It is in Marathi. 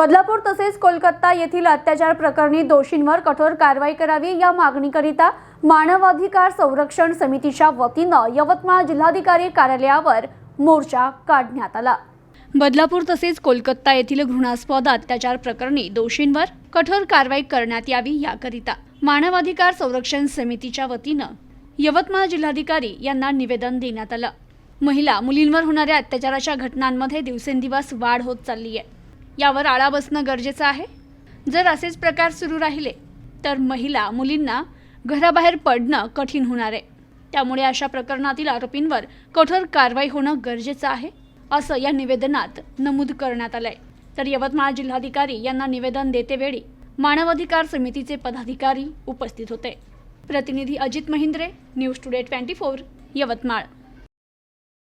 बदलापूर तसेच कोलकाता येथील अत्याचार प्रकरणी दोषींवर कठोर कारवाई करावी या मागणीकरिता मानवाधिकार संरक्षण समितीच्या वतीनं यवतमाळ जिल्हाधिकारी कार्यालयावर मोर्चा काढण्यात आला. बदलापूर तसेच कोलकाता येथील घृणास्पद अत्याचार प्रकरणी दोषींवर कठोर कारवाई करण्यात यावी याकरिता मानवाधिकार संरक्षण समितीच्या वतीनं यवतमाळ जिल्हाधिकारी यांना निवेदन देण्यात आलं. महिला मुलींवर होणाऱ्या अत्याचाराच्या घटनांमध्ये दिवसेंदिवस वाढ होत चालली आहे यावर आळा बसणं गरजेचं आहे. जर असेच प्रकार सुरू राहिले तर महिला मुलींना घराबाहेर पडणं कठीण होणार आहे. त्यामुळे अशा प्रकरणातील आरोपींवर कठोर कारवाई होणं गरजेचं आहे असं या निवेदनात नमूद करण्यात आलंय. तर यवतमाळ जिल्हाधिकारी यांना निवेदन देतेवेळी मानवाधिकार समितीचे पदाधिकारी उपस्थित होते. प्रतिनिधी Ajit Mahindre news today twenty four Yavatmal.